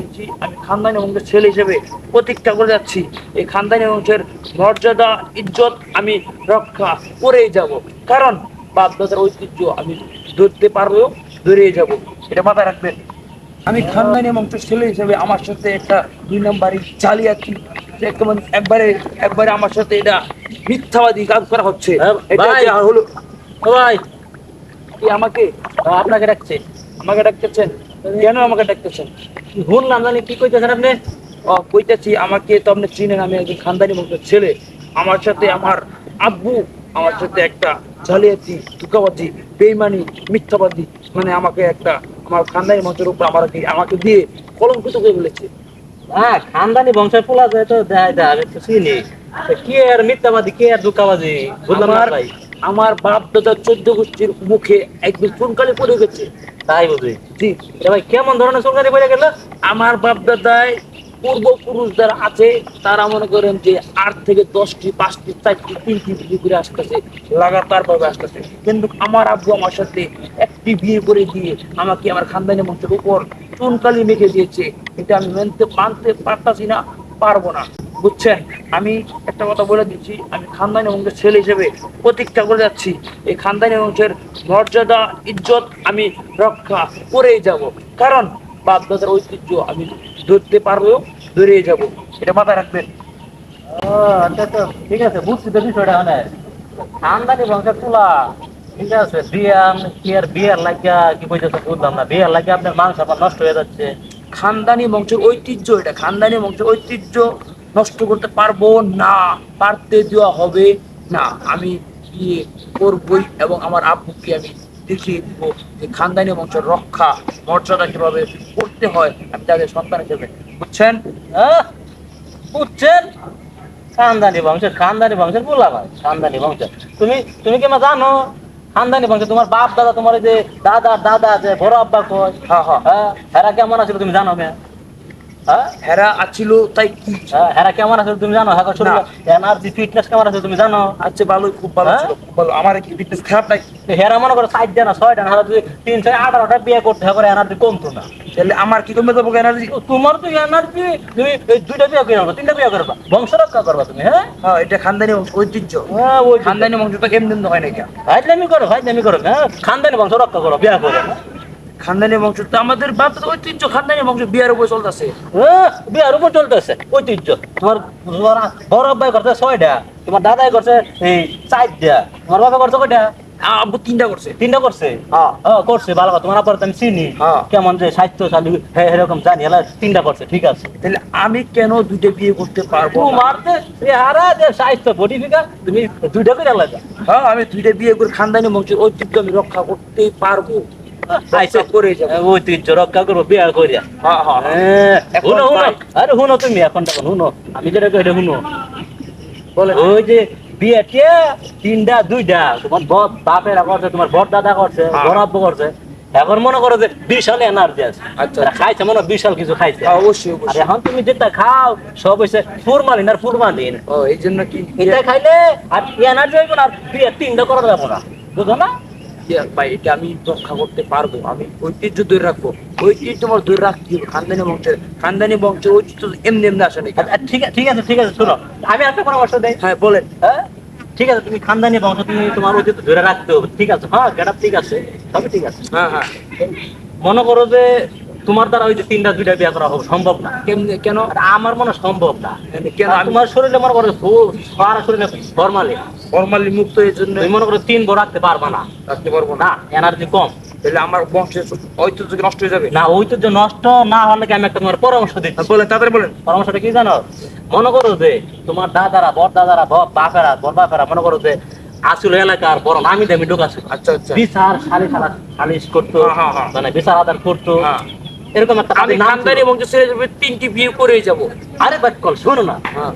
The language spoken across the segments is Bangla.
দিচ্ছি। আমি খানদানি বংশের ছেলে হিসেবে প্রতীক্ষা করে যাচ্ছি। এই খানদানি বংশের মর্যাদা ইজ্জত আমি রক্ষা করেই যাব। কারণ ঐতিহ্য আমি ধরতে পারব ধরেই যাব। এটা মাথায় রাখবেন। আমি খানদানি বংশের ছেলে হিসেবে আমার সাথে একটা দুই নম্বরই জালিয়াতি কেমন একবারে একবারে আমার সাথে এটা মিথ্যাবাদী কাজ করা হচ্ছে। হ্যাঁ, এটা ভাই। হলো? আমাকে আপনাকে ডাকছে। আমাকে ডাকতেছেন? কেন আমাকে ডাকতেছেন? শুনলাম জানি কি কইতেছেন আপনি? ও কইতেছি আমাকে তো আপনি চিনেন আমি একজন খানদানি বংশের ছেলে। আমার সাথে আমার আব্বু আমার সাথে একটা জালিয়াতি ধোকাবাজি বেইমানি মিথ্যাবাদী মানে আমাকে একটা আমার খানদানি বংশের উপর আমাকে আমাকে দিয়ে কলঙ্কিত করে ফেলেছে। হ্যাঁ খানদানি বংশের পোলা যায় তো দেয় দেয় আমি তো চিনি। কি আর মিথ্যাবাদী কে আর দুঃখাবাদী বুঝলাম না আমার ভাই। আমার বাপ দাদা চোদ্দ গোষ্ঠীর মুখে একদিন চুনকালি পড়ে গেছে। তাই বুঝি জি। ভাই কেমন ধরনের সরকারি বলে গেল? আমার বাপ দাদায় পূর্বপুরুষ যারা আছে তারা মনে করেন যে আট থেকে দশটি পাঁচটি চারটি তিনটি বিয়ে করে আসতেছে লাগাতার ভাবে আসতেছে। কিন্তু আমার আব্বু আমার সাথে একটি বিয়ে করে দিয়ে আমাকে আমার খানদানি মঞ্চের উপর চুনকালি মেখে দিয়েছে। এটা আমি মানতে মানতে পারতাছি না পারব না। বুঝছেন? আমি একটা কথা বলে দিচ্ছি আমি খানদানি বংশের ছেলে হিসেবে প্রতীক্ষা করে যাচ্ছি। এই খানদানি বংশের মর্যাদা ইজ্জত আমি রক্ষা করেই যাব। কারণ বাপ দাদার ঐতিহ্য আমি ধরতে পারব ধরেই যাব। এটা মাথায় রাখবেন। ও আচ্ছা ঠিক আছে বুঝছি তো বিষয়টা মানে। খানদানি বংশের পোলা ঠিক আছে বিয়ে আমি কি আর বিয়ের লাগিয়া কি কইতেছে বুঝলাম না বিয়ের লাগিয়া আপনার মাংস আপনার নষ্ট হয়ে যাচ্ছে। খানদানি বংশের ঐতিহ্য এটা খানদানি বংশের ঐতিহ্য। নষ্ট করতে পারব না পারতে দেওয়া হবে না। আমি বিয়ে করবই এবং আমার আব্বুকে আমি দেখিয়ে দিব যে খানদানি বংশের রক্ষা মর্যাদা কীভাবে করতে হয় আমি তাদের সন্তান হিসেবে বুঝছেন? বুঝছেন? খানদানি বংশের খানদানি বংশের ভাই খানদানি বংশের। তুমি তুমি কি জানো? খানদানি বংশ তোমার বাপ দাদা তোমার এই যে দাদা দাদা যে বড় আব্বা কয় হ্যাঁ হ্যাঁ। হ্যাঁ? হেরা কেমন আছিল তুমি জানো মে হ্যাঁ হেরা আছিল তাই কি? হ্যাঁ, হেরা কেমন আছে তুমি জানো? হ্যাঁ শরীর এনার্জি ফিটনেস কেমন আছে তুমি জানো? আচ্ছা ভালোই খুব ভালো হ্যাঁ? ছিল খুব ভালো। আমার কি ফিটনেস খারাপ নাই? হেরা মনে করো না ছয় যদি তিন ছয় আঠারোটা বিয়ে করতে হবে এনার্জি কমতো না। তাহলে আমার কি কমে যাব এনার্জি তোমার তো এনার্জি তুমি দুইটা বিয়ে করবা তিনটা বিয়ে করবা বংশ রক্ষা করবা তুমি হ্যাঁ? হ্যাঁ এটা খানদানি ঐতিহ্য। হ্যাঁ ওই খানদানি বংশ তো এমনি এমনি হয় না কেন হাইজলামি করো হাইজলামি করো হ্যাঁ? খানদানি বংশ রক্ষা করো বিয়ে করো। খানদানি বংশ তো আমাদের বাপ ঐতিহ্য খানদানি বংশ বিয়ার উপর চলতেছে। হ্যাঁ, বিয়ার উপর চলতেছে ঐতিহ্য। তোমার বড় আব্বাই করছে ছয়টা তোমার দাদাই করছে এই চারটা তোমার বাবা করছে কয়টা? আব্বু তিনটা করছে। তিনটা করছে? হ্যাঁ। করছে ভালো কথা তোমার আব্বার আমি চিনি। কেমন যে স্বাস্থ্যশালী হ্যাঁ এরকম জানি এলা তিনটা করছে ঠিক আছে। তাহলে আমি কেন দুইটা বিয়ে করতে পারব? তোমার যে তুমি দুইটা করে হ্যাঁ আমি দুইটা বিয়ে করে খানদানি বংশের ঐতিহ্য আমি রক্ষা করতে পারব। আচ্ছা। করে ঐতিহ্য রক্ষা করব বিয়ে করিয়া এখন শুনো শুনো। আরে শুনো তুমি এখন তখন শুনো। আমি যেটা কই শুনো। বলে। ওই যে বিয়ে তিনটা দুইটা তোমার বাপেরা করছে তোমার বড় দাদা করছে। বড় আব্বু করছে। এখন মনে করো যে বিশাল এনার্জি আছে। আচ্ছা, খাইছে মনে বিশাল কিছু খাইছে। হ্যাঁ, অবশ্যই এখন তুমি যেটা খাও সব হইছে ফুরমালিন আর ফুরমালিন। ও এই জন্য কি এটা খাইলে আর এনার্জি হইব না আর বিয়ে তিনটা করা যাব না। বুঝো না? ভাই এটা আমি রক্ষা করতে পারব আমি ঐতিহ্য ধরে রাখব। ঐতিহ্য তোমার ধরে রাখতে হবে খানদানি বংশের খানদানি বংশের ঐতিহ্য এমনি এমনি আসে আর ঠিক আছে ঠিক আছে ঠিক আছে শোনো আমি একটা পরামর্শ দেয় হ্যাঁ বলেন। হ্যাঁ? ঠিক আছে তুমি খানদানি বংশ তুমি তোমার ঐতিহ্য ধরে রাখতে হবে ঠিক আছে। হ্যাঁ গেট ঠিক আছে সবই ঠিক আছে। হ্যাঁ হ্যাঁ। মনে করো যে তোমার দ্বারা ওই যে তিনটা দুইটা বিয়ে করা হবে সম্ভব না। কেমনি কেন? আমার মনে সম্ভব না। কেন? তোমার শরীরে মনে করো সারা শরীরে ফরমালি ফর্মালি মুক্ত এর জন্য? মনে করো তিন বড় রাখতে পারবা না। রাখতে পারব না। এনার্জি কম। তাহলে আমার বংশের ঐতিহ্য নষ্ট হয়ে যাবে? না ঐতিহ্য নষ্ট না হলে আমি একটা তোমার পরামর্শ দিচ্ছি। বলেন তাড়াতাড়ি বলেন। পরামর্শটা কি জানো? মনে করো যে তোমার দাদারা বড় দাদারা বড় বাপেরা বড় বাপেরা মনে করো যে আসল এলাকার বড় নামি দামি আচ্ছা আচ্ছা। বিচার সালিশ আলা- সালিশ করতো হ্যাঁ, হ্যাঁ, হ্যাঁ। মানে বিচার আদান করতো। এরকম একটা আমি। খানদানি তিনটি বিয়ে করে যাব। আরে বাট কল শোনো না। হ্যাঁ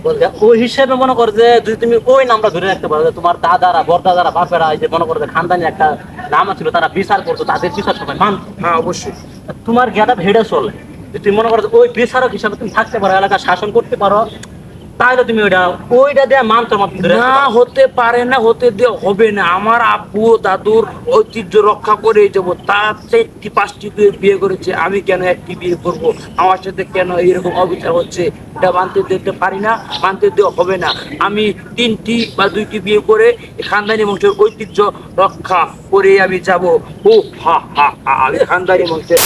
ওই হিসেবে মনে করো যে যদি তুমি ওই নামটা ধরে রাখতে পারো তোমার দাদারা বড় দাদারা বাপেরা এই যে মনে করো যে খানদানি একটা নাম ছিল তারা বিচার করতো তাদের বিচার সবাই মানত। হ্যাঁ অবশ্যই। তোমার জ্ঞাতা ভেড়ে চলে। তুমি মনে করো যে ওই বিচারক হিসাবে তুমি থাকতে পারো এলাকা শাসন করতে পারো তাহলে তুমি ওইটা ওইটা না, হতে পারে না, হতে দিয়ে হবে না। আমার ও দাদুর ঐতিহ্য রক্ষা করে যাব তার চারটি পাঁচটি বিয়ে করেছে। আমি কেন একটি বিয়ে করব? আমার সাথে কেন এরকম অবিচার হচ্ছে? এটা মানতে দিতে পারি না, মানতে দেওয়া হবে না। আমি তিনটি বা দুইটি বিয়ে করে খানদানি বংশের ঐতিহ্য রক্ষা করে আমি যাব। ও হা হা হা, আমি খানদানি বংশের